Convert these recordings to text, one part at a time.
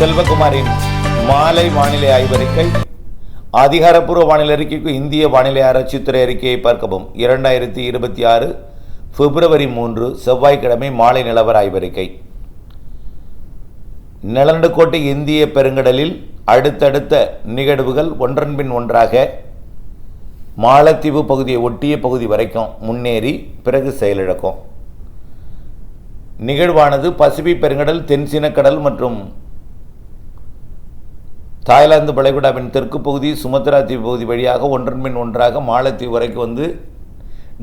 செல்வகுமாரின் மாலை வானிலை ஆய்வறிக்கை அதிகாரப்பூர்வ வானிலை அறிக்கைக்கு இந்திய வானிலை ஆராய்ச்சித்துறை அறிக்கையை பார்க்கவும். இரண்டாயிரத்தி இருபத்தி ஆறு பிப்ரவரி மூன்று செவ்வாய்க்கிழமை மாலை நிலவர ஆய்வறிக்கை நிலநடுக்கோட்டை இந்திய பெருங்கடலில் அடுத்தடுத்த நிகழ்வுகள் ஒன்றன் பின் ஒன்றாக மாலத்தீவு பகுதியை ஒட்டிய பகுதி வரைக்கும் முன்னேறி பிறகு செயலிழக்கும். நிகழ்வானது பசிபிக் பெருங்கடல் தென்சீனக்கடல் மற்றும் தாய்லாந்து வளைகுடாவின் தெற்கு பகுதி சுமத்ரா தீவு பகுதி வழியாக ஒன்றன் பின் ஒன்றாக மாலத்தீவு வரைக்கும் வந்து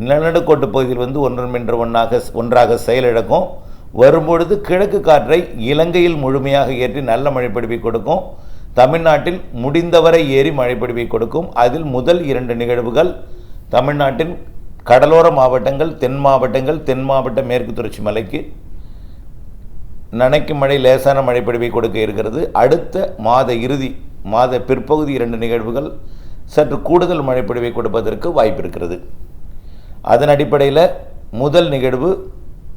நிலநடுக்கோட்டு பகுதியில் வந்து ஒன்றன் பின் ஒன்றாக ஒன்றாக செயலிழக்கும். வரும்பொழுது கிழக்கு காற்றை இலங்கையில் முழுமையாக ஏற்றி நல்ல மழைப்பிடிப்பை கொடுக்கும். தமிழ்நாட்டில் முடிந்தவரை ஏறி மழைப்பிடிப்பை கொடுக்கும். அதில் முதல் இரண்டு நிகழ்வுகள் தமிழ்நாட்டின் கடலோர மாவட்டங்கள் தென் மாவட்டங்கள் தென் மாவட்ட மேற்கு தொடர்ச்சி மலைக்கு நனைக்கும் மழை லேசான மழைப்பொழிவை கொடுக்க இருக்கிறது. அடுத்த மாத இறுதி மாத பிற்பகுதி இரண்டு நிகழ்வுகள் சற்று கூடுதல் மழைப்பொழிவை கொடுப்பதற்கு வாய்ப்பு இருக்கிறது. அதன் அடிப்படையில் முதல் நிகழ்வு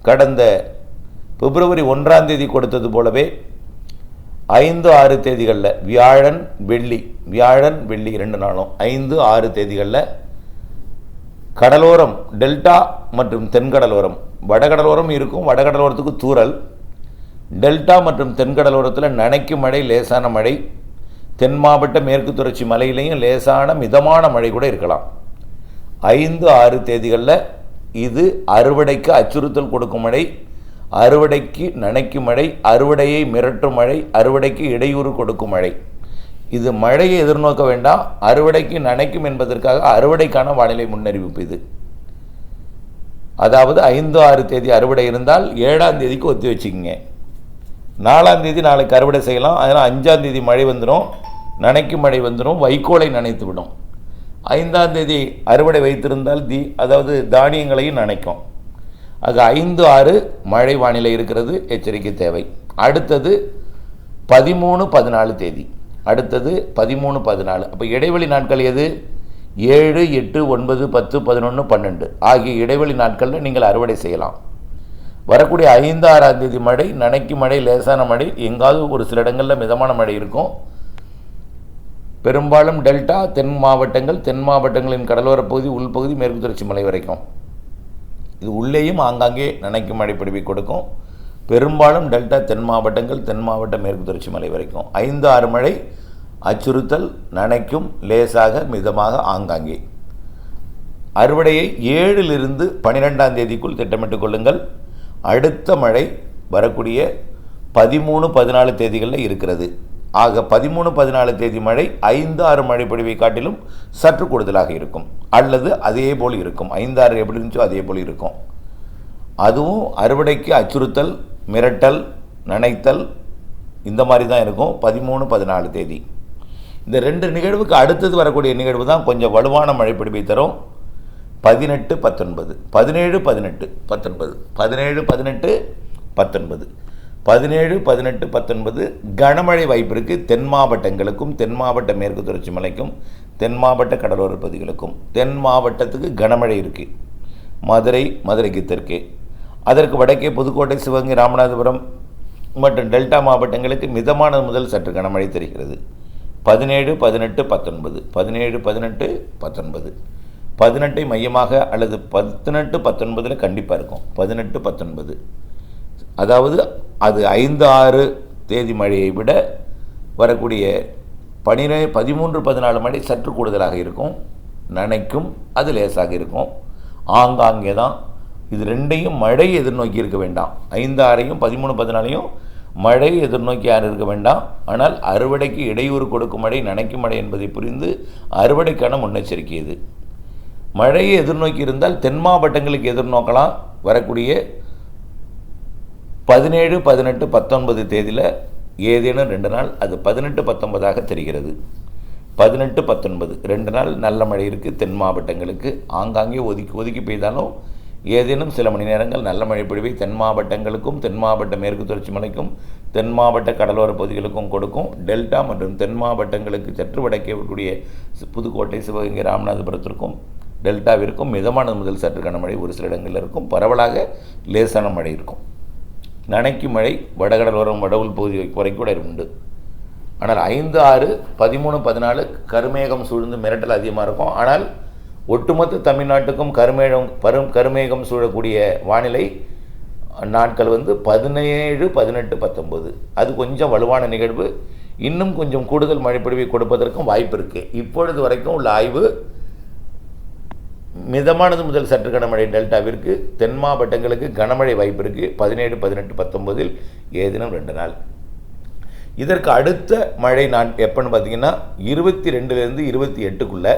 கடந்த பிப்ரவரி ஒன்றாம் தேதி கொடுத்தது போலவே ஐந்து ஆறு தேதிகளில் வியாழன் வெள்ளி வியாழன் வெள்ளி இரண்டு நாளும். ஐந்து ஆறு தேதிகளில் கடலோரம் டெல்டா மற்றும் தென்கடலோரம். வடகடலோரம் இருக்கும் வடகடலோரத்துக்கு தூரல். டெல்டா மற்றும் தென்கடலோரத்தில் நனைக்கும் மழை லேசான மழை தென் மாவட்ட மேற்கு தொடர்ச்சி மலையிலையும் லேசான மிதமான மழை கூட இருக்கலாம். ஐந்து ஆறு தேதிகளில் இது அறுவடைக்கு அச்சுறுத்தல் கொடுக்கும் மழை அறுவடைக்கு நனைக்கும் மழை அறுவடையை மிரட்டும் மழை அறுவடைக்கு இடையூறு கொடுக்கும் மழை. இது மழையை எதிர்நோக்க வேண்டாம் அறுவடைக்கு நனைக்கும் என்பதற்காக அறுவடைக்கான வானிலை முன்னறிவிப்பு இது. அதாவது ஐந்து ஆறு தேதி அறுவடை இருந்தால் ஏழாம் தேதிக்கு ஒத்தி வச்சுக்கோங்க. நாலாம் தேதி நாளைக்கு அறுவடை செய்யலாம். அதனால் அஞ்சாம் தேதி மழை வந்துடும் நனைக்கும் மழை வந்துடும் வைக்கோலை நனைத்து விடும். ஐந்தாம் தேதி அறுவடை வைத்திருந்தால் தி அதாவது தானியங்களையும் நனைக்கும். ஆக ஐந்து ஆறு மழை வானிலை இருக்கிறது. எச்சரிக்கை தேவை. அடுத்தது பதிமூணு பதினாலு தேதி. அடுத்தது பதிமூணு பதினாலு. அப்போ இடைவெளி நாட்கள் எது? ஏழு எட்டு ஒன்பது பத்து பதினொன்று பன்னெண்டு. ஆகிய இடைவெளி நாட்களில் நீங்கள் அறுவடை செய்யலாம். வரக்கூடிய ஐந்து ஆறாம் தேதி மழை நனைக்கும் மழை லேசான மழை எங்காவது ஒரு சில இடங்களில் மிதமான மழை இருக்கும். பெரும்பாலும் டெல்டா தென் மாவட்டங்கள் தென் மாவட்டங்களின் கடலோரப் பகுதி உள்பகுதி மேற்கு தொடர்ச்சி மலை வரைக்கும். இது உள்ளேயும் ஆங்காங்கே நனைக்கும் மழை பிடிப்பை கொடுக்கும். பெரும்பாலும் டெல்டா தென் மாவட்டங்கள் தென் மாவட்ட மேற்கு தொடர்ச்சி மலை வரைக்கும். ஐந்து ஆறு மழை அச்சுறுத்தல் நனைக்கும் லேசாக மிதமாக ஆங்காங்கே. அறுவடையை ஏழிலிருந்து பனிரெண்டாம் தேதிக்குள் திட்டமிட்டுக் கொள்ளுங்கள். அடுத்த மழை வரக்கூடிய பதிமூணு பதினாலு தேதிகளில் இருக்கிறது. ஆக பதிமூணு பதினாலு தேதி மழை ஐந்து ஆறு மழை பொழிவை காட்டிலும் சற்று கூடுதலாக இருக்கும். அல்லது அதே போல் இருக்கும். ஐந்து ஆறு எப்படி இருந்துச்சோ அதே போல் இருக்கும். அதுவும் அறுவடைக்கு அச்சுறுத்தல் மிரட்டல் நனைத்தல் இந்த மாதிரி தான் இருக்கும். பதிமூணு பதினாலு தேதி. இந்த ரெண்டு நிகழ்வுக்கு அடுத்தது வரக்கூடிய நிகழ்வு தான் கொஞ்சம் வலுவான மழைப்பிடிப்பை தரும். பதினெட்டு பத்தொன்பது. பதினேழு பதினெட்டு பத்தொன்பது. பதினேழு பதினெட்டு பத்தொன்பது. பதினேழு பதினெட்டு பத்தொன்பது கனமழை வாய்ப்பு இருக்குது தென் மாவட்டங்களுக்கும் தென் மாவட்ட மேற்கு தொடர்ச்சி மலைக்கும் தென் மாவட்ட கடலோர பகுதிகளுக்கும் தென் மாவட்டத்துக்கு கனமழை இருக்குது மதுரை மதுரைக்கு தெற்கே. அதற்கு வடக்கே புதுக்கோட்டை சிவகங்கை ராமநாதபுரம் மற்றும் டெல்டா மாவட்டங்களுக்கு மிதமான முதல் சற்று கனமழை தெரிகிறது. பதினேழு பதினெட்டு பத்தொன்பது. பதினேழு பதினெட்டு பத்தொன்பது. பதினெட்டை மையமாக அல்லது பதினெட்டு பத்தொன்பதில் கண்டிப்பாக இருக்கும். பதினெட்டு பத்தொன்பது. அதாவது அது ஐந்து ஆறு தேதி மழையை விட வரக்கூடிய பனிரெ பதிமூன்று பதினாலு மழை சற்று கூடுதலாக இருக்கும். நனைக்கும் அது லேசாக இருக்கும். ஆங்காங்கே தான். இது ரெண்டையும் மழை எதிர்நோக்கி இருக்க வேண்டாம். ஐந்து ஆறையும் பதிமூணு பதினாலையும் மழை எதிர்நோக்கி யார் இருக்க வேண்டாம். ஆனால் அறுவடைக்கு இடையூறு கொடுக்கும் மழை நனைக்கும் மழை என்பதை புரிந்து அறுவடைக்கான முன்னெச்சரிக்கை இது. மழையை எதிர்நோக்கி இருந்தால் தென் மாவட்டங்களுக்கு எதிர்நோக்கலாம். வரக்கூடிய பதினேழு பதினெட்டு பத்தொன்பது தேதியில் ஏதேனும் ரெண்டு நாள் அது பதினெட்டு பத்தொன்பதாக தெரிகிறது. பதினெட்டு பத்தொன்பது ரெண்டு நாள் நல்ல மழை இருக்குது தென் மாவட்டங்களுக்கு. ஆங்காங்கே ஒதுக்கி ஒதுக்கி பெய்தாலும் ஏதேனும் சில மணி நேரங்கள் நல்ல மழை பொழிவை தென் மாவட்டங்களுக்கும் தென் மாவட்ட மேற்கு தொடர்ச்சி மலைக்கும் தென் மாவட்ட கடலோர பகுதிகளுக்கும் கொடுக்கும். டெல்டா மற்றும் தென் மாவட்டங்களுக்கு சற்று வடக்கே இருக்கக்கூடிய புதுக்கோட்டை சிவகங்கை ராமநாதபுரத்திற்கும் டெல்டாவிற்கும் மிதமான முதல் சற்று கனமழை ஒரு சில இடங்களில் இருக்கும். பரவலாக லேசான மழை இருக்கும். நனைக்கு மழை வடகடலோரம் வடவுள் பகுதி வரைக்கும் கூட உண்டு. ஆனால் ஐந்து ஆறு பதிமூணு பதினாலு கருமேகம் சூழ்ந்து மிரட்டல் அதிகமாக இருக்கும். ஆனால் ஒட்டுமொத்த தமிழ்நாட்டுக்கும் கருமேகம் பரும் கருமேகம் சூழக்கூடிய வானிலை நாட்கள் வந்து பதினேழு பதினெட்டு பத்தொம்பது அது கொஞ்சம் வலுவான நிகழ்வு. இன்னும் கொஞ்சம் கூடுதல் மழைப்பொழிவை கொடுப்பதற்கும் வாய்ப்பு இருக்குது இப்பொழுது வரைக்கும் உள்ள ஆய்வு மிதமானது முதல் சற்று கனமழை டெல்டாவிற்கு தென் மாவட்டங்களுக்கு கனமழை வாய்ப்பு இருக்குது பதினேழு பதினெட்டு பத்தொம்போதில் ஏதினம் ரெண்டு நாள். இதற்கு அடுத்த மழை நான் எப்போன்னு பார்த்தீங்கன்னா இருபத்தி ரெண்டுலேருந்து இருபத்தி எட்டுக்குள்ளே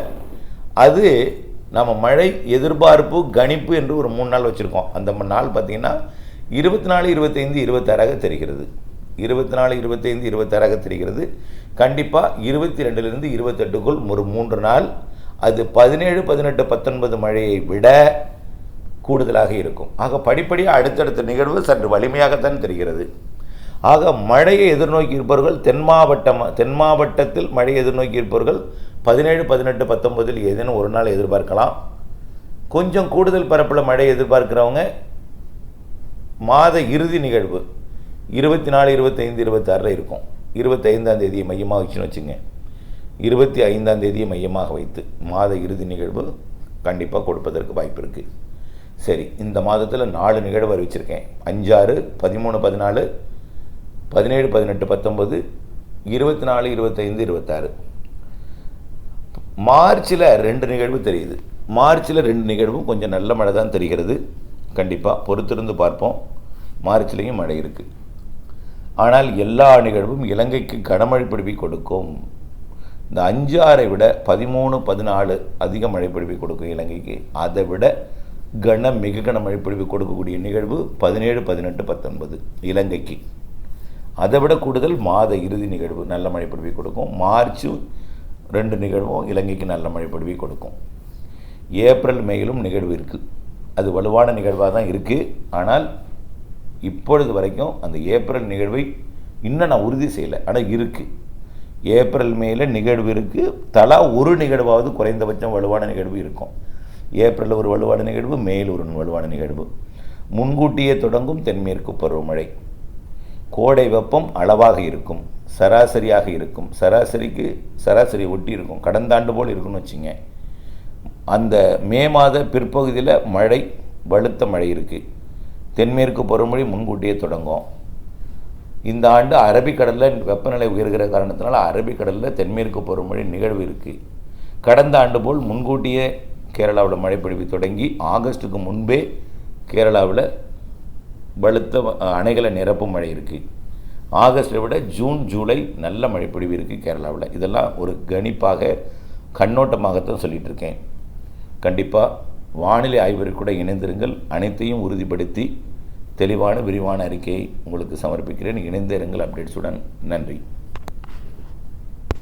அது நம்ம மழை எதிர்பார்ப்பு கணிப்பு என்று ஒரு மூணு நாள் வச்சுருக்கோம். அந்த நாள் பார்த்தீங்கன்னா இருபத்தி நாலு இருபத்தைந்து இருபத்தாறாக தெரிகிறது. இருபத்தி நாலு இருபத்தைந்து இருபத்தாறாக தெரிகிறது. கண்டிப்பாக இருபத்தி ரெண்டுலேருந்து இருபத்தெட்டுக்குள் ஒரு மூன்று நாள் அது பதினேழு பதினெட்டு பத்தொன்பது மழையை விட கூடுதலாக இருக்கும். ஆக படிப்படியாக அடுத்தடுத்த நிகழ்வு சற்று வலிமையாகத்தான் தெரிகிறது. ஆக மழையை எதிர்நோக்கி இருப்பவர்கள் தென் மாவட்டம் தென் மாவட்டத்தில் மழையை எதிர்நோக்கி இருப்பவர்கள் பதினேழு பதினெட்டு பத்தொன்பதில் ஏதேனும் ஒரு நாள் எதிர்பார்க்கலாம். கொஞ்சம் கூடுதல் பரப்பில் மழை எதிர்பார்க்குறவங்க மாத இறுதி நிகழ்வு இருபத்தி நாலு இருபத்தைந்து இருபத்தாறில் இருக்கும். இருபத்தைந்தாம் தேதியை மையமாக வச்சுன்னு வச்சுங்க இருபத்தி ஐந்தாம் தேதியை மையமாக வைத்து மாத இறுதி நிகழ்வு கண்டிப்பாக கொடுப்பதற்கு வாய்ப்பு இருக்குது சரி இந்த மாதத்தில் நாலு நிகழ்வு அறிவிச்சிருக்கேன். அஞ்சாறு பதிமூணு பதினாலு பதினேழு பதினெட்டு பத்தொம்பது இருபத்தி நாலு இருபத்தைந்து இருபத்தாறு மார்ச்சில் ரெண்டு நிகழ்வு தெரியுது. மார்ச்சில் ரெண்டு நிகழ்வும் கொஞ்சம் நல்ல மழை தான் தெரிகிறது. கண்டிப்பாக பொறுத்திருந்து பார்ப்போம். மார்ச்லேயும் மழை இருக்குது ஆனால் எல்லா நிகழ்வும் இலங்கைக்கு கனமழை பிடிப்பை கொடுக்கும். இந்த அஞ்சு ஆறை விட பதிமூணு பதினாலு அதிக மழை கொடுக்கும் இலங்கைக்கு. அதை விட கன மிக கன மழைப்பொழிவு கொடுக்கக்கூடிய நிகழ்வு பதினேழு பதினெட்டு பத்தொன்பது இலங்கைக்கு. அதை விட கூடுதல் மாத இறுதி நிகழ்வு நல்ல மழை கொடுக்கும். மார்ச் ரெண்டு நிகழ்வும் இலங்கைக்கு நல்ல மழை கொடுக்கும். ஏப்ரல் மேயிலும் நிகழ்வு இருக்குது அது வலுவான நிகழ்வாக தான் இருக்குது ஆனால் இப்பொழுது வரைக்கும் அந்த ஏப்ரல் நிகழ்வை இன்னும் நான் உறுதி செய்யலை. ஆனால் இருக்குது ஏப்ரல் மேல நிகழ்வு இருக்குது தலா ஒரு நிகழ்வாவது குறைந்தபட்சம் வலுவான நிகழ்வு இருக்கும். ஏப்ரலில் ஒரு வலுவான நிகழ்வு மேல் ஒரு வலுவான நிகழ்வு. முன்கூட்டியே தொடங்கும் தென்மேற்கு பருவமழை கோடை வெப்பம் அளவாக இருக்கும். சராசரியாக இருக்கும். சராசரிக்கு சராசரி ஒட்டி இருக்கும். கடந்த ஆண்டு போல் இருக்குன்னு வச்சுங்க. அந்த மே மாத பிற்பகுதியில் மழை வலுத்த மழை இருக்குது தென்மேற்கு பருவமழை முன்கூட்டியே தொடங்கும். இந்த ஆண்டு அரபிக்கடலில் வெப்பநிலை உயர்கிற காரணத்தினால் அரபிக்கடலில் தென்மேற்கு பருவமழை நிகழ்வு இருக்குது கடந்த ஆண்டு போல் முன்கூட்டியே கேரளாவில் மழைப்பொழிவு தொடங்கி ஆகஸ்ட்டுக்கு முன்பே கேரளாவில் பலுத்த அணைகளை நிரப்பும் மழை இருக்குது ஆகஸ்ட்டை விட ஜூன் ஜூலை நல்ல மழைப்பொழிவு இருக்குது கேரளாவில். இதெல்லாம் ஒரு கணிப்பாக கண்ணோட்டமாகத்தான் சொல்லிகிட்டு இருக்கேன் கண்டிப்பாக வானிலை ஆய்வறிக்கை கூட இணைந்திருங்கள். அனைத்தையும் உறுதிப்படுத்தி தெளிவான விரிவான அறிக்கையை உங்களுக்கு சமர்ப்பிக்கிறேன். இணைந்திருங்கள். அப்டேட்ஸுடன் நன்றி.